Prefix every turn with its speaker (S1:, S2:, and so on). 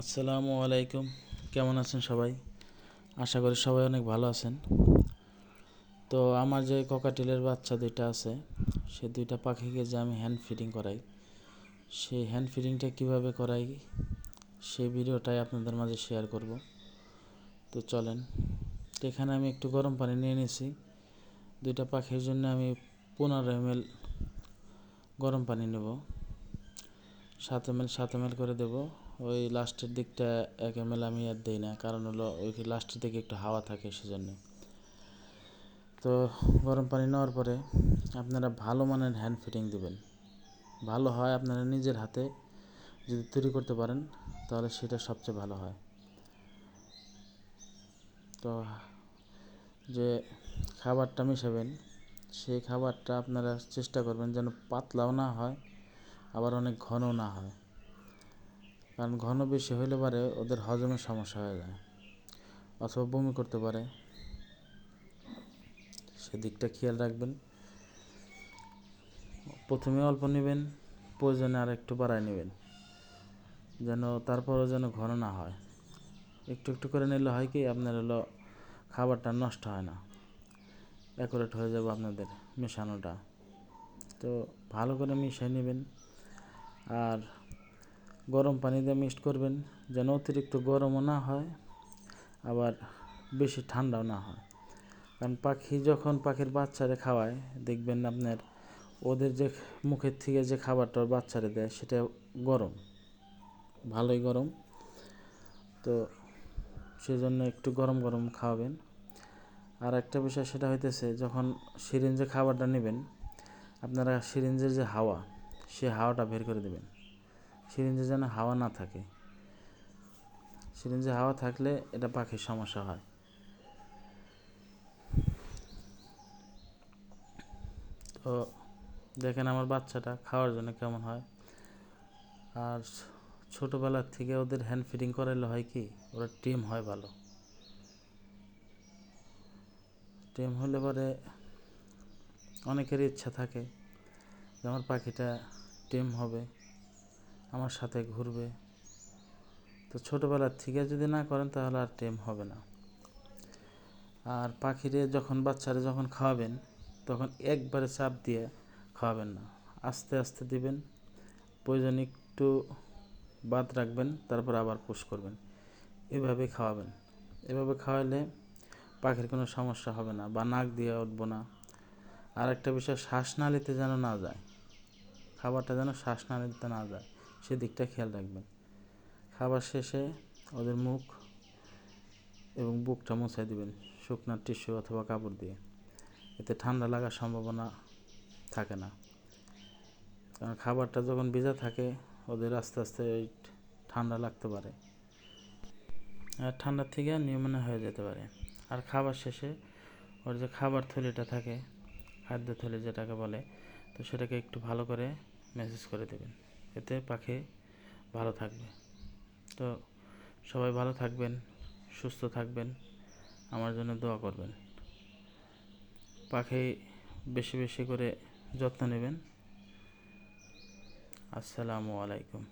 S1: আসসালামু আলাইকুম। কেমন আছেন সবাই? আশা করি সবাই অনেক ভালো আছেন। তো আমার যে ককাটেলের বাচ্চা দুইটা আছে, সে দুইটা পাখিকে যে আমি হ্যান্ড ফিডিং করাই, সেই হ্যান্ড ফিডিংটা কীভাবে করাই, সেই ভিডিওটাই আপনাদের মাঝে শেয়ার করব। তো চলেন, তো এখানে আমি একটু গরম পানি নিয়ে নিয়েছি। দুইটা পাখির জন্য আমি পনেরো এম গরম পানি নেব। সাত এম এল, সাত এম করে দেবো। ওই লাস্টের দিকটা একে আমি আর দিই না। কারণ হলো ওই লাস্টের দিকে একটু হাওয়া থাকে সেজন্য। তো গরম পানি নেওয়ার পরে আপনারা ভালো মানের হ্যান্ড ফিটিং দেবেন। ভালো হয় আপনারা নিজের হাতে যদি তৈরি করতে পারেন, তাহলে সেটা সবচেয়ে ভালো হয়। তো যে খাবারটা মিশাবেন, সেই খাবারটা আপনারা চেষ্টা করবেন যেন পাতলাও না হয়, আবার অনেক ঘনও না হয়। কারণ ঘন বেশি হইলে পারে ওদের হজমের সমস্যা হয়ে যায়। অথবা বমি করতে পারে। সেদিকটা খেয়াল রাখবেন। প্রথমে অল্প নেবেন, প্রয়োজনে আর একটু বাড়ায় নেবেন। যেন তারপরও যেন ঘন না হয়। একটু একটু করে নিলে হয় কি, আপনার হলো খাবারটা নষ্ট হয় না। অ্যাকুরেট হয়ে যাবে আপনাদের মেশানোটা। তো ভালো করে মিশিয়ে নেবেন। আর গরম পানি দিয়ে মিক্সড করবেন, যেন অতিরিক্ত গরমও না হয়, আবার বেশি ঠান্ডাও না হয়। কারণ পাখি যখন পাখির বাচ্চারে খাওয়ায়, দেখবেন আপনার ওদের যে মুখের থেকে যে খাবারটা বাচ্চারে দেয়, সেটা গরম, ভালোই গরম। তো সেজন্য একটু গরম গরম খাওয়াবেন। আর একটা বিষয় সেটা হইতেছে, যখন সিরিঞ্জে খাবারটা নেবেন, আপনারা সিরিঞ্জের যে হাওয়া, সে হাওয়াটা বের করে দেবেন। সিরিঞ্জে যেন হাওয়া না থাকে। সিরিঞ্জে হাওয়া থাকলে এটা পাখির সমস্যা হয়। তো দেখেন আমার বাচ্চাটা খাওয়ার জন্য কেমন হয়। আর ছোটোবেলার থেকে ওদের হ্যান্ড ফিডিং করাইলে হয় কি, ওরা টিম হয় ভালো। টিম হলে পরে অনেকের ইচ্ছা থাকে যে আমার পাখিটা টিম হবে। আমার সাথে ঘুরবে। তো ছোটোবেলার থেকে যদি না করেন তাহলে আর টেম হবে না। আর পাখিরে যখন বাচ্চারা যখন খাওয়াবেন, তখন একবারে চাপ দিয়ে খাওয়াবেন না। আস্তে আস্তে দিবেন, প্রয়োজন একটু বাদ রাখবেন, তারপর আবার পুশ করবেন। এভাবে খাওয়াবেন। এভাবে খাওয়ালে পাখির কোনো সমস্যা হবে না বা নাক দিয়ে উঠবো না। আর একটা বিষয়, শ্বাসনালীতে যেন না যায়। খাবারটা যেন শ্বাসনালীতে না যায়। সেদিকটা খেয়াল রাখবেন। খাবার শেষে ওদের মুখ এবং বুকটা মুছাই দিবেন, শুকনার টিস্যু অথবা কাপড় দিয়ে। এতে ঠান্ডা লাগার সম্ভাবনা থাকে না। কারণ খাবারটা যখন ভিজা থাকে, ওদের আস্তে আস্তে ঠান্ডা লাগতে পারে। আর ঠান্ডার থেকে নিউমোনিয়া হয়ে যেতে পারে। আর খাবার শেষে ওর যে খাবার থলিটা থাকে, খাদ্য থলি যেটাকে বলে, তো সেটাকে একটু ভালো করে মেসেজ করে দেবেন। এতে পাখি ভালো থাকবে। তো সবাই ভালো থাকবেন, সুস্থ থাকবেন, আমার জন্য দোয়া করবেন। পাখি বেশি বেশি করে যত্ন নেবেন। আসসালামু আলাইকুম।